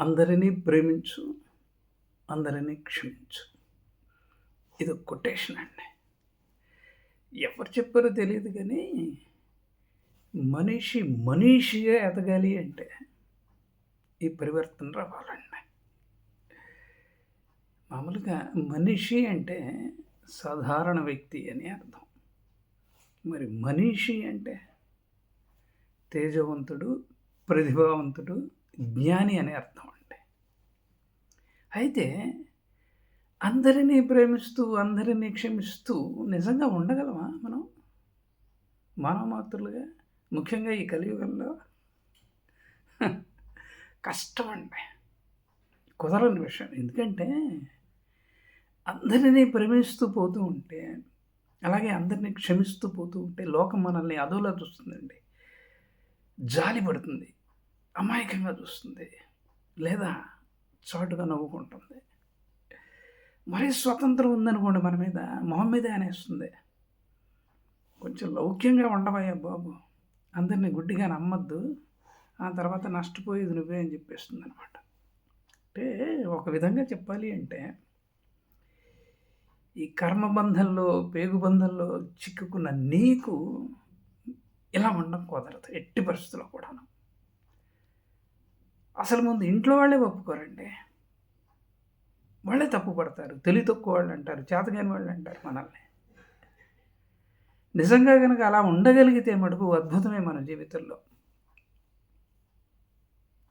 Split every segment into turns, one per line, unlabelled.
అందరినీ ప్రేమించు అందరినీ క్షమించు. ఇది ఒక కొటేషన్ అండి. ఎవరు చెప్పారో తెలియదు కానీ మనిషి మనిషిగా ఎదగాలి అంటే ఈ పరివర్తన రావాలండి. మామూలుగా మనిషి అంటే సాధారణ వ్యక్తి అని అర్థం. మరి మనిషి అంటే తేజవంతుడు ప్రతిభావంతుడు జ్ఞాని అనే అర్థం. అయితే అందరినీ ప్రేమిస్తూ అందరినీ క్షమిస్తూ నిజంగా ఉండగలమా మనం? మానవమాతృలుగా ముఖ్యంగా ఈ కలియుగంలో? కష్టం అండి కుదరని విషయం. ఎందుకంటే అందరినీ ప్రేమిస్తూ పోతూ ఉంటే అలాగే అందరినీ క్షమిస్తూ పోతూ ఉంటే లోకం మనల్ని అదోలా చూస్తుందండి. జాలి పడుతుంది. అమాయకంగా చూస్తుంది. లేదా చాటుగా నవ్వుకుంటుంది. మరీ స్వతంత్రం ఉందనుకోండి మన మీద మొహం మీదే అనేస్తుంది. కొంచెం లౌక్యంగా ఉండవయ్యా బాబు. అందరినీ గుడ్డిగా నమ్మద్దు. ఆ తర్వాత నష్టపోయేది నువ్వే అని చెప్పేస్తుంది అనమాట అంటే ఒక విధంగా చెప్పాలి అంటే ఈ కర్మబంధంలో పేగుబంధంలో చిక్కుకున్న నీకు ఇలా ఉండడం కుదరదు ఎట్టి పరిస్థితుల్లో కూడాను. అసలు ముందు ఇంట్లో వాళ్ళే ఒప్పుకోరండి. వాళ్ళే తప్పు పడతారు. తెలి తక్కువ వాళ్ళు అంటారు. చేతగాని వాళ్ళు అంటారు మనల్ని. నిజంగా కనుక అలా ఉండగలిగితే మటుకు అద్భుతమే మన జీవితంలో.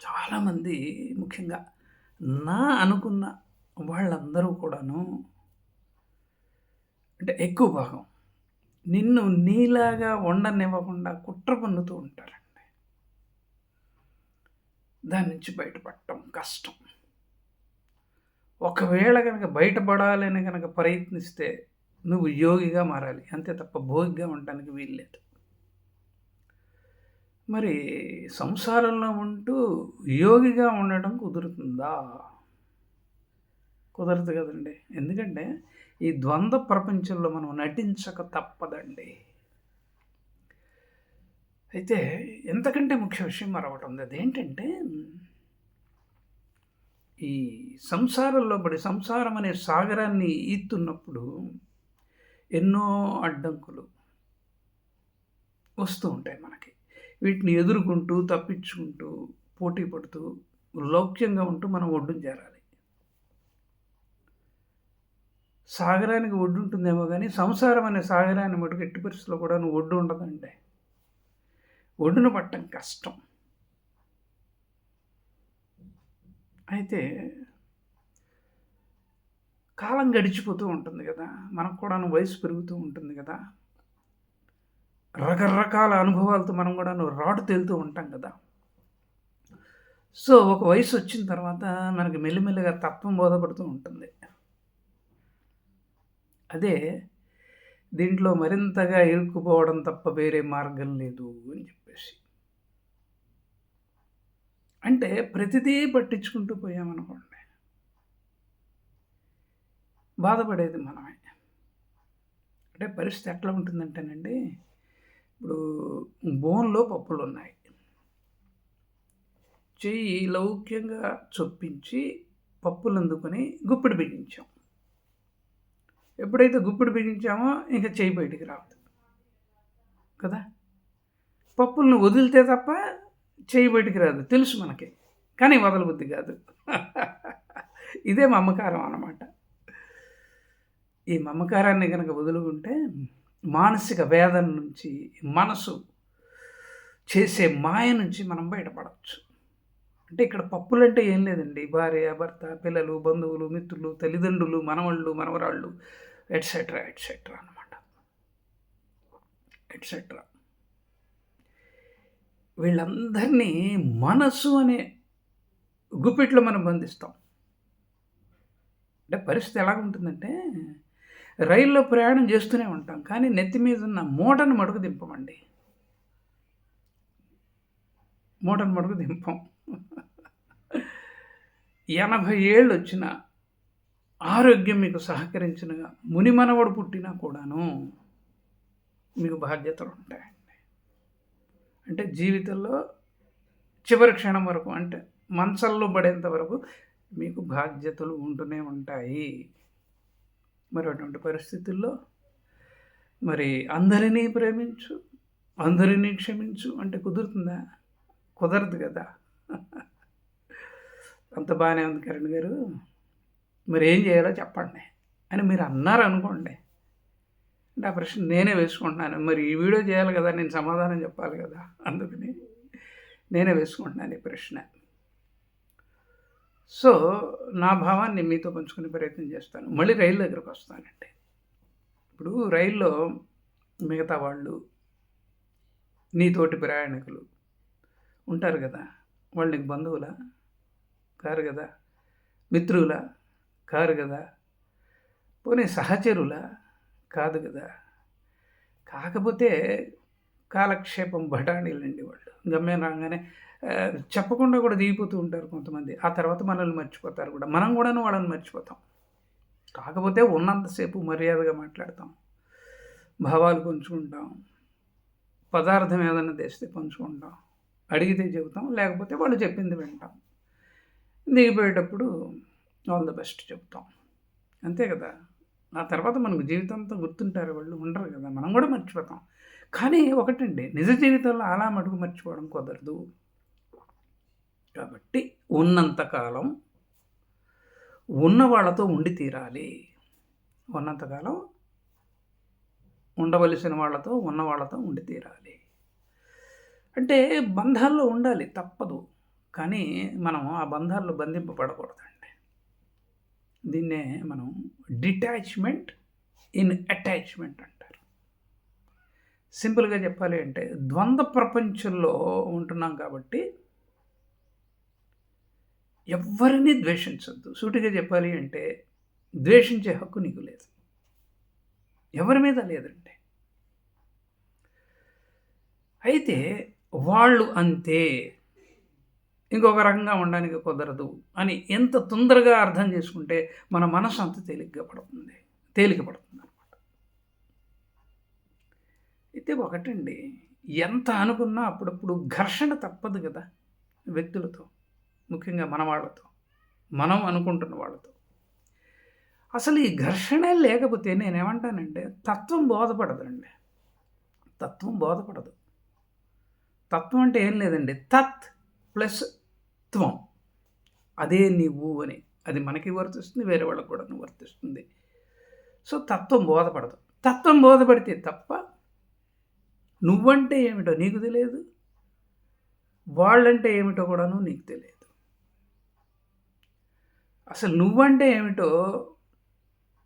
చాలామంది ముఖ్యంగా నా అనుకున్న వాళ్ళందరూ కూడాను అంటే ఎక్కువ భాగం నిన్ను నీలాగా ఉండనివ్వకుండా కుట్ర పన్నుతూ ఉంటారండి. దాని నుంచి బయటపడటం కష్టం. ఒకవేళ కనుక బయటపడాలని కనుక ప్రయత్నిస్తే నువ్వు యోగిగా మారాలి. అంతే తప్ప భోగిగా ఉండటానికి వీల్లేదు. మరి సంసారంలో ఉంటూ యోగిగా ఉండడం కుదురుతుందా? కుదరదు కదండి. ఎందుకంటే ఈ ద్వంద్వ ప్రపంచంలో మనం నటించక తప్పదండి. అయితే ఎంతకంటే ముఖ్య విషయం మరొకటి ఉంది. అదేంటంటే ఈ సంసారంలో పడి సంసారం అనే సాగరాన్ని ఈత్తున్నప్పుడు ఎన్నో అడ్డంకులు వస్తూ ఉంటాయి మనకి. వీటిని ఎదుర్కొంటూ తప్పించుకుంటూ పోటీ పడుతూ లౌక్యంగా ఉంటూ మనం ఒడ్డున చేరాలి. సాగరానికి ఒడ్డు ఉంటుందేమో కానీ సంసారం అనే సాగరాన్ని మటుకు ఎట్టి పరిస్థితుల్లో కూడా నువ్వు ఒడ్డు ఉండదండి. ఒడ్డున పట్టడం కష్టం. అయితే కాలం గడిచిపోతూ ఉంటుంది కదా మనకు కూడా వయసు పెరుగుతూ ఉంటుంది కదా. రకరకాల అనుభవాలతో మనం కూడా రాడు తేలుతూ ఉంటాం కదా. సో ఒక వయసు వచ్చిన తర్వాత మనకి మెల్లిమెల్లిగా తత్వం బోధపడుతూ ఉంటుంది. అదే దీంట్లో మరింతగా ఇరుక్కుపోవడం తప్ప వేరే మార్గం లేదు అని చెప్పి చెప్పేసి అంటే ప్రతిదీ పట్టించుకుంటూ పోయామనుకోండి. బాధపడేది మనమే. అంటే పరిస్థితి ఎట్లా ఉంటుందంటేనండి ఇప్పుడు బోన్లో పప్పులు ఉన్నాయి చెయ్యి లౌక్యంగా చొప్పించి పప్పులు అందుకొని గుప్పిడి బిగించాం ఎప్పుడైతే గుప్పిడి బిగించామో ఇంకా చెయ్యి బయటికి రావద్దు. కదా? పప్పులను వదిలితే తప్ప చెయ్యి బయటికి రాదు. తెలుసు మనకి. కానీ వదలబుద్ధి కాదు. ఇదే మమకారం అన్నమాట. ఈ మమకారాన్ని కనుక వదులుకుంటే మానసిక వేదన నుంచి మనసు చేసే మాయ నుంచి మనం బయటపడవచ్చు. అంటే ఇక్కడ పప్పులు అంటే ఏం లేదండి. భార్య భర్త పిల్లలు బంధువులు మిత్రులు తల్లిదండ్రులు మనవళ్ళు మనవరాళ్ళు ఎట్సెట్రా ఎట్సెట్రా అనమాట ఎట్సెట్రా వీళ్ళందరినీ మనసు అనే గుప్పిట్లో మనం బంధిస్తాం. అంటే పరిస్థితి ఎలాగుంటుందంటే రైల్లో ప్రయాణం చేస్తూనే ఉంటాం కానీ నెత్తి మీద ఉన్న మూటను మడుగు దింపమండి. మూటను మడుగు దింపం. ఎనభై ఏళ్ళు వచ్చిన ఆరోగ్యం మీకు సహకరించినగా మునిమనవడు పుట్టినా కూడాను మీకు బాధ్యతలు ఉంటాయి. అంటే జీవితంలో చివరి క్షణం వరకు అంటే మంచంలో పడేంత వరకు మీకు బాధ్యతలు ఉంటూనే ఉంటాయి. మరి అటువంటి పరిస్థితుల్లో మరి అందరినీ ప్రేమించు అందరినీ క్షమించు అంటే కుదురుతుందా? కుదరదు కదా. అంత బాగానే ఉంది కిరణ్ గారు. మరి ఏం చేయాలో చెప్పండి అని మీరు అన్నారు అనుకోండి అంటే ఆ ప్రశ్న నేనే వేసుకుంటున్నాను. మరి ఈ వీడియో చేయాలి కదా నేను సమాధానం చెప్పాలి కదా అందుకని నేనే వేసుకుంటున్నాను ఈ ప్రశ్న. సో నా భావాన్ని మీతో పంచుకునే ప్రయత్నం చేస్తాను. మళ్ళీ రైలు దగ్గరకు వస్తానండి. ఇప్పుడు రైల్లో మిగతా వాళ్ళు నీతోటి ప్రయాణికులు ఉంటారు కదా వాళ్ళు నీకు బంధువులా? కారు కదా? మిత్రులా? కారు కదా? పోనీ సహచరులా? కాదు కదా. కాకపోతే కాలక్షేపం బఠానీలండి వాళ్ళు. గమ్యం రాగానే చెప్పకుండా కూడా దిగిపోతూ ఉంటారు కొంతమంది. ఆ తర్వాత మనల్ని మర్చిపోతారు కూడా. మనం కూడాను వాళ్ళని మర్చిపోతాం. కాకపోతే ఉన్నంతసేపు మర్యాదగా మాట్లాడతాం. భావాలు పంచుకుంటాం. పదార్థం ఏదైనా తెస్తే పంచుకుంటాం. అడిగితే చెబుతాం. లేకపోతే వాళ్ళు చెప్పింది వింటాం. దిగిపోయేటప్పుడు ఆల్ ద బెస్ట్ చెప్తాం అంతే కదా. ఆ తర్వాత మనకు జీవితంతో గుర్తుంటారు వాళ్ళు ఉండరు కదా. మనం కూడా మర్చిపోతాం. కానీ ఒకటండి నిజ జీవితంలో అలా మటుకు మర్చిపోవడం కుదరదు. కాబట్టి ఉన్నంతకాలం ఉన్న వాళ్ళతో ఉండి తీరాలి. ఉన్నంతకాలం ఉండవలసిన వాళ్ళతో ఉన్న వాళ్ళతో ఉండి తీరాలి. అంటే బంధాల్లో ఉండాలి తప్పదు. కానీ మనం ఆ బంధాల్లో బంధింపబడకూడదండి. దీన్నే మనం డిటాచ్మెంట్ ఇన్ అటాచ్మెంట్ అంటారు. సింపుల్గా చెప్పాలి అంటే ద్వంద్వ ప్రపంచంలో ఉంటున్నాం కాబట్టి ఎవరిని ద్వేషించద్దు. సూటిగా చెప్పాలి అంటే ద్వేషించే హక్కు నీకు లేదు. ఎవరి మీద లేదండి. అయితే వాళ్ళు అంతే. ఇంకొక రకంగా ఉండడానికి కుదరదు అని ఎంత తొందరగా అర్థం చేసుకుంటే మన మనసు అంత తేలిగ్గా పడుతుంది తేలిక పడుతుంది అనమాట అయితే ఒకటండి ఎంత అనుకున్నా అప్పుడప్పుడు ఘర్షణ తప్పదు కదా వ్యక్తులతో ముఖ్యంగా మన వాళ్ళతో మనం అనుకుంటున్న వాళ్ళతో. అసలు ఈ ఘర్షణ లేకపోతే నేనేమంటానంటే తత్వం బోధపడదండి. తత్వం బోధపడదు. తత్వం అంటే ఏం లేదండి తత్ ప్లస్ తత్వం. అదే నీవు అని. అది మనకి వర్తిస్తుంది వేరే వాళ్ళకు కూడా వర్తిస్తుంది. సో తత్వం బోధపడదు. తత్వం బోధపడితే తప్ప నువ్వంటే ఏమిటో నీకు తెలియదు. వాళ్ళంటే ఏమిటో కూడాను నీకు తెలియదు. అసలు నువ్వంటే ఏమిటో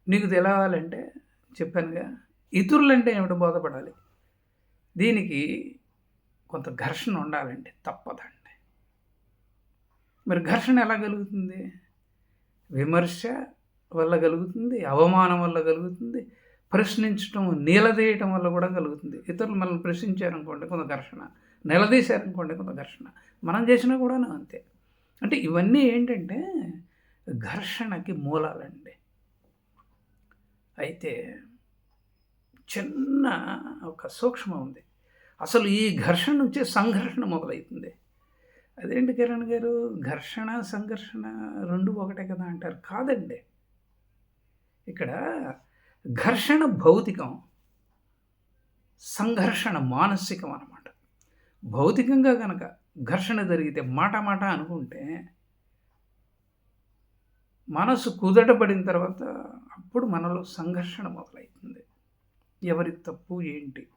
నీకు తెలవాలంటే చెప్పానుగా ఇతరులంటే ఏమిటో బోధపడాలి. దీనికి కొంత ఘర్షణ ఉండాలంటే తప్పదండి. మరి ఘర్షణ ఎలా కలుగుతుంది? విమర్శ వల్ల కలుగుతుంది అవమానం వల్ల కలుగుతుంది ప్రశ్నించడం నిలదీయటం వల్ల కూడా కలుగుతుంది. ఇతరులు మనల్ని ప్రశ్నించారనుకోండి కొంత ఘర్షణ. నిలదీశారనుకోండి కొంత ఘర్షణ. మనం చేసినా కూడా అంతే. అంటే ఇవన్నీ ఏంటంటే ఘర్షణకి మూలాలండి. అయితే చిన్న ఒక సూక్ష్మం ఉంది. అసలు ఈ ఘర్షణ నుంచే సంఘర్షణ మొదలవుతుంది. అదేంటి కిరణ్ గారు? ఘర్షణ సంఘర్షణ రెండు ఒకటే కదా అంటారు. కాదండి. ఇక్కడ ఘర్షణ భౌతికం సంఘర్షణ మానసికం అన్నమాట. భౌతికంగా కనుక ఘర్షణ జరిగితే మాట మాట అనుకుంటే మనసు కుదటపడిన తర్వాత అప్పుడు మనలో సంఘర్షణ మొదలవుతుంది. ఎవరి తప్పు ఏంటి?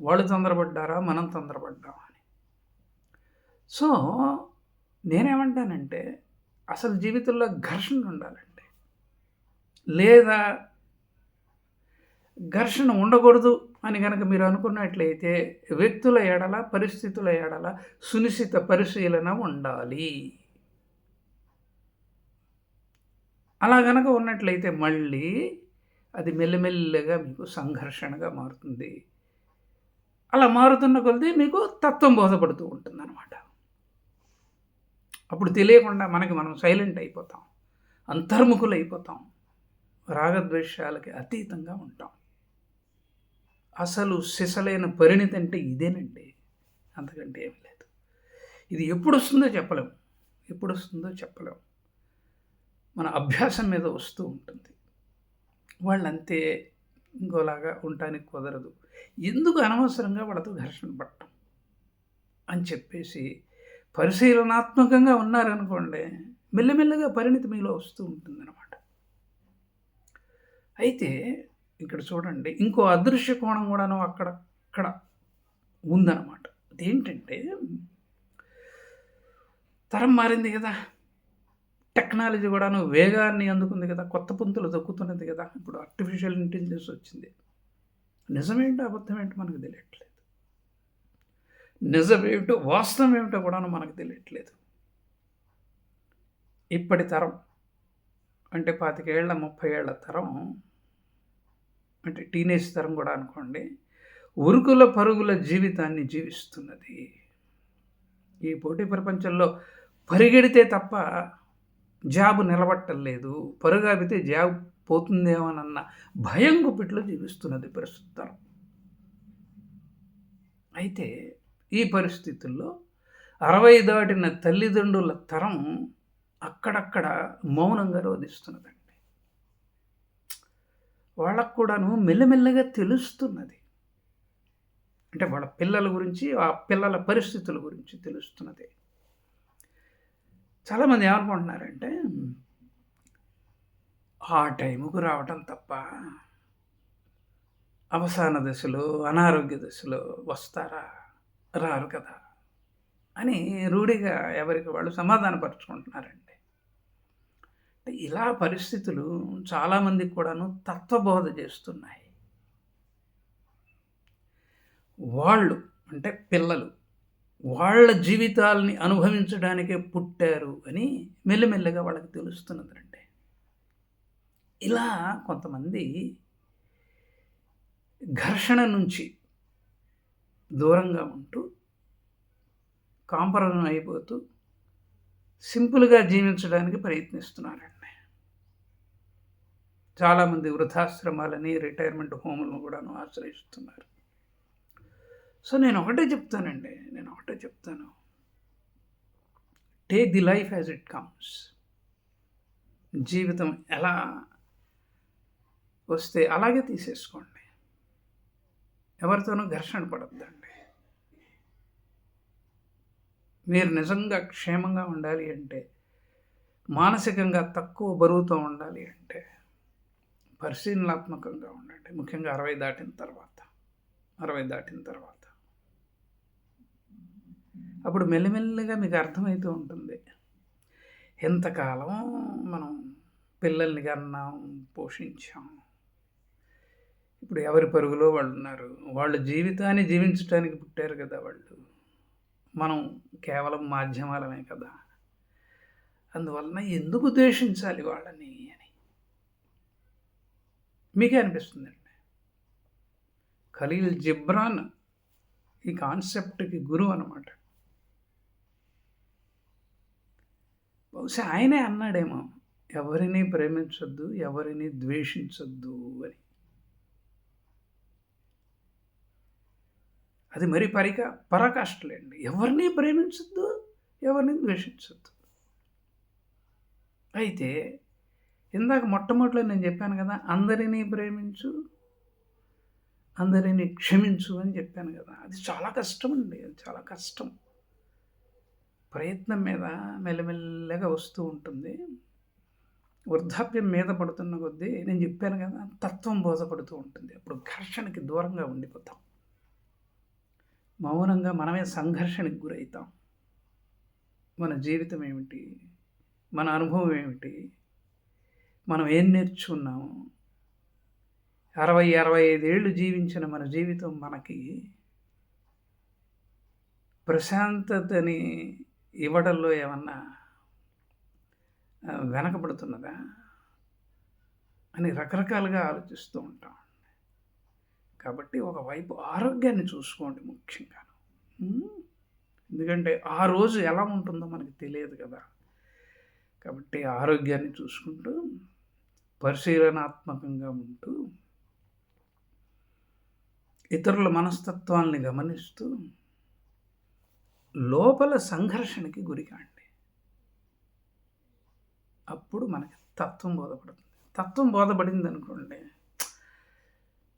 వాళ్ళు తొందరపడ్డారా? మనం తొందరపడ్డామా? సో నేనేమంటానంటే అసలు జీవితంలో ఘర్షణ ఉండాలండి లేదా ఘర్షణ ఉండకూడదు అని కనుక మీరు అనుకున్నట్లయితే వ్యక్తుల ఎడల పరిస్థితుల ఎడల సునిశ్చిత పరిశీలన ఉండాలి. అలా గనక ఉన్నట్లయితే మళ్ళీ అది మెల్లిమెల్లిగా మీకు సంఘర్షణగా మారుతుంది. అలా మారుతున్న కొద్దీ మీకు తత్వం బోధపడుతూ ఉంటుంది అనమాట అప్పుడు తెలియకుండా మనకి మనం సైలెంట్ అయిపోతాం అంతర్ముఖులు అయిపోతాం రాగద్వేషాలకి అతీతంగా ఉంటాం. అసలు సిసలైన పరిణితి అంటే ఇదేనండి. అంతకంటే ఏమి లేదు. ఇది ఎప్పుడు వస్తుందో చెప్పలేము ఎప్పుడు వస్తుందో చెప్పలేం. మన అభ్యాసం మీద వస్తూ ఉంటుంది. వాళ్ళంతే ఇంకోలాగా ఉండటానికి కుదరదు. ఎందుకు అనవసరంగా వాళ్ళతో ఘర్షణ పడటం అని చెప్పేసి పరిశీలనాత్మకంగా ఉన్నారనుకోండి మెల్లమెల్లగా పరిణితి మీలో వస్తూ ఉంటుందన్నమాట. అయితే ఇక్కడ చూడండి ఇంకో అదృశ్య కోణం కూడాను అక్కడక్కడ ఉందన్నమాట. అదేంటంటే తరం మారింది కదా. టెక్నాలజీ కూడాను వేగాన్ని అందుకుంది కదా. కొత్త పుంతులు దొక్కుతున్నది కదా. ఇప్పుడు ఆర్టిఫిషియల్ ఇంటెలిజెన్స్ వచ్చింది. నిజమేంటో అబద్ధం మనకు తెలియట్లేదు. నిజమేమిటో వాస్తవం ఏమిటో కూడా మనకు తెలియట్లేదు. ఇప్పటి తరం అంటే పాతికేళ్ళ ముప్పై ఏళ్ళ తరం అంటే టీనేజ్ తరం కూడా అనుకోండి ఉరుకుల పరుగుల జీవితాన్ని జీవిస్తున్నది. ఈ పోటీ ప్రపంచంలో పరిగెడితే తప్ప జాబ్ నిలబట్టలేదు పరుగాపితే జాబ్ పోతుందేమోనన్న భయం గుప్పిట్లో జీవిస్తున్నది ప్రస్తుతం అయితే ఈ పరిస్థితుల్లో అరవై దాటిన తల్లిదండ్రుల తరం అక్కడక్కడ మౌనంగా రోధిస్తున్నదండి. వాళ్ళకు కూడాను మెల్లమెల్లగా తెలుస్తున్నది. అంటే వాళ్ళ పిల్లల గురించి ఆ పిల్లల పరిస్థితుల గురించి తెలుస్తున్నది. చాలామంది ఏమనుకుంటున్నారంటే ఆ టైముకు రావటం తప్ప అవసాన దశలో అనారోగ్య దశలో వస్తారా? రారు కదా. అని రూఢిగా ఎవరికి వాళ్ళు సమాధానపరుచుకుంటున్నారండి. ఇలా పరిస్థితులు చాలామందికి కూడాను తత్వబోధ చేస్తున్నాయి. వాళ్ళు అంటే పిల్లలు వాళ్ళ జీవితాలని అనుభవించడానికే పుట్టారు అని మెల్లమెల్లగా వాళ్ళకి తెలుస్తున్నదండి. ఇలా కొంతమంది ఘర్షణ నుంచి దూరంగా ఉంటూ కాంపరం అయిపోతూ సింపుల్గా జీవించడానికి ప్రయత్నిస్తున్నారండి. చాలామంది వృద్ధాశ్రమాలని రిటైర్మెంట్ హోములను కూడాను ఆశ్రయిస్తున్నారు. సో నేను ఒకటే చెప్తానండి. నేను ఒకటే చెప్తాను. Take the life as it comes జీవితం ఎలా వస్తే అలాగే తీసేసుకోండి. ఎవరితోనూ ఘర్షణ పడద్దండి. మీరు నిజంగా క్షేమంగా ఉండాలి అంటే మానసికంగా తక్కువ బరువుతో ఉండాలి అంటే పరిశీలనాత్మకంగా ఉండండి. ముఖ్యంగా అరవై దాటిన తర్వాత అరవై దాటిన తర్వాత. అప్పుడు మెల్లిమెల్లిగా మీకు అర్థమవుతూ ఉంటుంది. ఎంతకాలం మనం పిల్లల్ని కన్నాం పోషించాం ఇప్పుడు ఎవరి పరుగులో వాళ్ళు ఉన్నారు? వాళ్ళ జీవితాన్ని జీవించడానికి పుట్టారు కదా వాళ్ళు. మనం కేవలం మాధ్యమాలమే కదా. అందువలన ఎందుకు ద్వేషించాలి వాళ్ళని అని? మీకే అనిపిస్తుందండి. ఖలీల్ జిబ్రాన్ ఈ కాన్సెప్ట్కి గురువు అనమాట బహుశా ఆయనే అన్నాడేమో ఎవరిని ప్రేమించొద్దు ఎవరిని ద్వేషించొద్దు అని. అది మరి పరిక పరాకాష్ఠలేండి. ఎవరిని ప్రేమించొద్దు ఎవరిని ద్వేషించొద్దు. అయితే ఇందాక మొట్టమొదటిలో నేను చెప్పాను కదా అందరినీ ప్రేమించు అందరినీ క్షమించు అని చెప్పాను కదా. అది చాలా కష్టం అండి అది చాలా కష్టం. ప్రయత్నం మీద మెల్లమెల్లగా వస్తూ ఉంటుంది. వృద్ధాప్యం మీద పడుతున్న కొద్దీ నేను చెప్పాను కదా తత్వం బోధపడుతూ ఉంటుంది. అప్పుడు ఘర్షణకి దూరంగా ఉండిపోతాం. మౌనంగా మనమే సంఘర్షణకు గురవుతాం. మన జీవితం ఏమిటి? మన అనుభవం ఏమిటి? మనం ఏం నేర్చుకున్నాము? అరవై అరవై ఐదేళ్ళు జీవించిన మన జీవితం మనకి ప్రశాంతతని ఇవ్వడంలో ఏమన్నా వెనకబడుతున్నదా? అని రకరకాలుగా ఆలోచిస్తూ ఉంటాం. కాబట్టి ఒకవైపు ఆరోగ్యాన్ని చూసుకోండి ముఖ్యంగా. ఎందుకంటే ఆ రోజు ఎలా ఉంటుందో మనకి తెలియదు కదా. కాబట్టి ఆరోగ్యాన్ని చూసుకుంటూ పరిశీలనాత్మకంగా ఉంటూ ఇతరుల మనస్తత్వాల్ని గమనిస్తూ లోపల సంఘర్షణకి గురికాండి. అప్పుడు మనకి తత్వం బోధపడుతుంది. తత్వం బోధపడింది అనుకోండి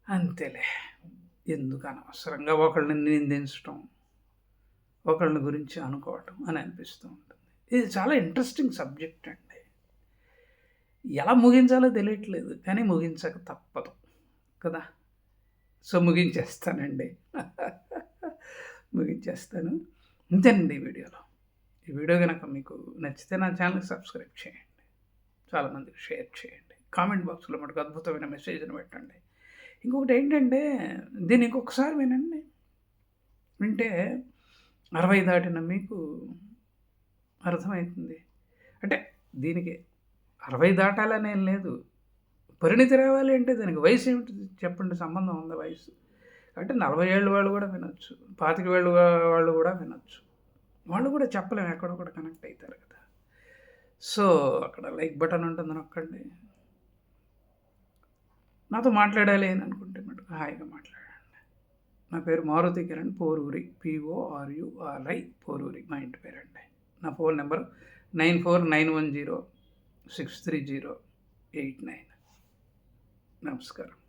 అంతేలే. ఎందుకు అనవసరంగా ఒకళ్ళని నిందించటం ఒకళ్ళని గురించి అనుకోవటం అని అనిపిస్తూ ఉంటుంది. ఇది చాలా ఇంట్రెస్టింగ్ సబ్జెక్ట్ అండి. ఎలా ముగించాలో తెలియట్లేదు కానీ ముగించక తప్పదు కదా? సో ముగించేస్తానండి. ముగించేస్తాను. ఇంతేనండి ఈ వీడియోలో. ఈ వీడియో కనుక మీకు నచ్చితే నా ఛానల్కి సబ్స్క్రైబ్ చేయండి. చాలామందికి షేర్ చేయండి. కామెంట్ బాక్స్లో మటుకు అద్భుతమైన మెసేజ్ని పెట్టండి. ఇంకొకటి ఏంటంటే దీన్ని ఇంకొకసారి వినండి. వింటే అరవై దాటిన మీకు అర్థమవుతుంది అంటే దీనికి అరవై దాటాలనే లేదు. పరిణితి రావాలి అంటే దానికి వయసు ఏమిటి చెప్పండి. సంబంధం ఉంది వయసు? అంటే నలభై ఏళ్ళు వాళ్ళు కూడా వినొచ్చు. పాతిక వేళ్ళు వాళ్ళు కూడా వినొచ్చు. వాళ్ళు కూడా చెప్పలేము. ఎక్కడో కూడా కనెక్ట్ అవుతారు కదా. సో అక్కడ లైక్ బటన్ ఉంటుంది. నొక్కండి. నాతో మాట్లాడాలి అని అనుకుంటే మటుకు హాయిగా మాట్లాడండి. నా పేరు మారుతి కిరణ్ పోరూరి పిఓఆర్యుఆర్ఐ పోరూరి మా ఇంటి పేరండి. నా phone number nine four nine one zero six three zero eight nine. నమస్కారం.